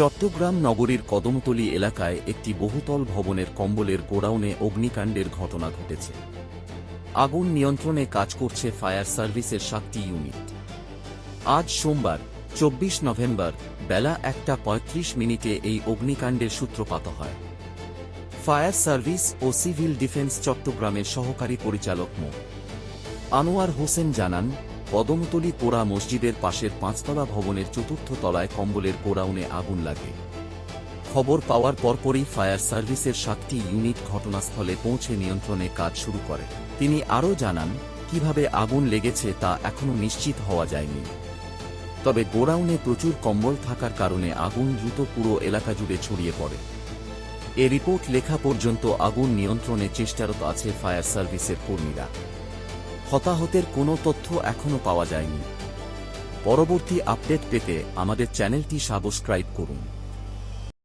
চট্টগ্রাম নগরীর কদমতলী এলাকায় একটি বহুতল ভবনের কম্বলের গোডাউনে অগ্নিকাণ্ডের ঘটনা ঘটেছে। আগুন নিয়ন্ত্রণে কাজ করছে ফায়ার সার্ভিসের সাতটি ইউনিট। আজ সোমবার, চব্বিশ নভেম্বর, বেলা একটা পঁয়ত্রিশ মিনিটে এই অগ্নিকাণ্ডের সূত্রপাত হয়। ফায়ার সার্ভিস ও সিভিল ডিফেন্স চট্টগ্রামের সহকারী পরিচালক মো। আনোয়ার হোসেন জানান কদমতলী পোড়া মসজিদের পাশের পাঁচতলা ভবনের চতুর্থ তলায় কম্বলের গোডাউনে আগুন লাগে। খবর পাওয়ার পরপরই ফায়ার সার্ভিসের সাতটি ইউনিট ঘটনাস্থলে পৌঁছে নিয়ন্ত্রণে কাজ শুরু করে। তিনি আরও জানান, কীভাবে আগুন লেগেছে তা এখনও নিশ্চিত হওয়া যায়নি। তবে গোডাউনে প্রচুর কম্বল থাকার কারণে আগুন দ্রুত পুরো এলাকা জুড়ে ছড়িয়ে পড়ে। এ রিপোর্ট লেখা পর্যন্ত আগুন নিয়ন্ত্রণে চেষ্টারত আছে ফায়ার সার্ভিসের কর্মীরা। হতাহতের কোনো তথ্য এখনও পাওয়া যায়নি। পরবর্তী আপডেট পেতে আমাদের চ্যানেলটি সাবস্ক্রাইব করুন।